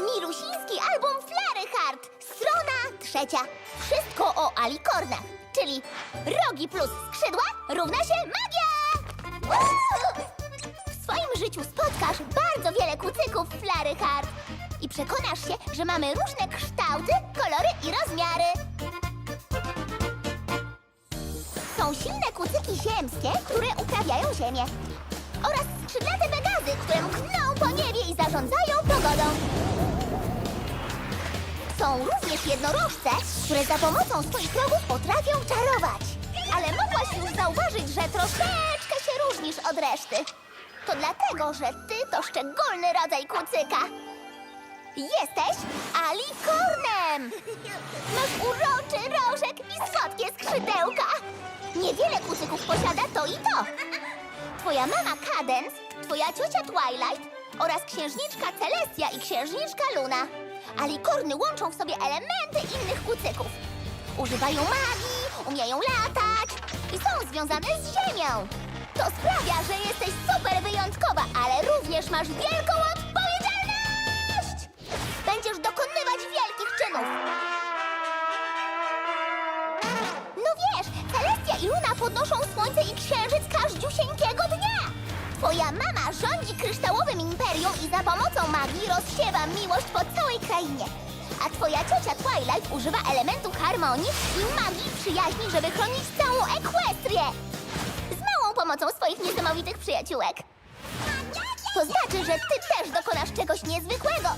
Milusiński album Flary Heart, strona trzecia. Wszystko o alikornach, czyli rogi plus skrzydła równa się magia! Woo! W swoim życiu spotkasz bardzo wiele kucyków Flary Heart i przekonasz się, że mamy różne kształty, kolory i rozmiary. Są silne kucyki ziemskie, które uprawiają ziemię. Oraz skrzydlate Pegazy, które mkną po niebie i zarządzają pogodą. Są również jednorożce, które za pomocą swoich rogów potrafią czarować. Ale mogłaś już zauważyć, że troszeczkę się różnisz od reszty. To dlatego, że ty to szczególny rodzaj kucyka. Jesteś alikornem! Masz uroczy rożek i słodkie skrzydełka. Niewiele kucyków posiada to i to. Twoja mama Cadence, twoja ciocia Twilight oraz księżniczka Celestia i księżniczka Luna. Alikorny łączą w sobie elementy innych kucyków. Używają magii, umieją latać i są związane z ziemią. To sprawia, że jesteś super wyjątkowa, ale również masz wielką odpowiedzialność! Będziesz dokonywać wielkich czynów. No wiesz, Celestia i Luna podnoszą słońce i księżyc każdziusieńkiego dnia. Twoja mama rządzi kryształowym imperium i za pomocą magii rozsiewa miłość po całej krainie. A twoja ciocia Twilight używa elementu harmonii i magii przyjaźni, żeby chronić całą Ekwestrię. Z małą pomocą swoich niesamowitych przyjaciółek. To znaczy, że ty też dokonasz czegoś niezwykłego.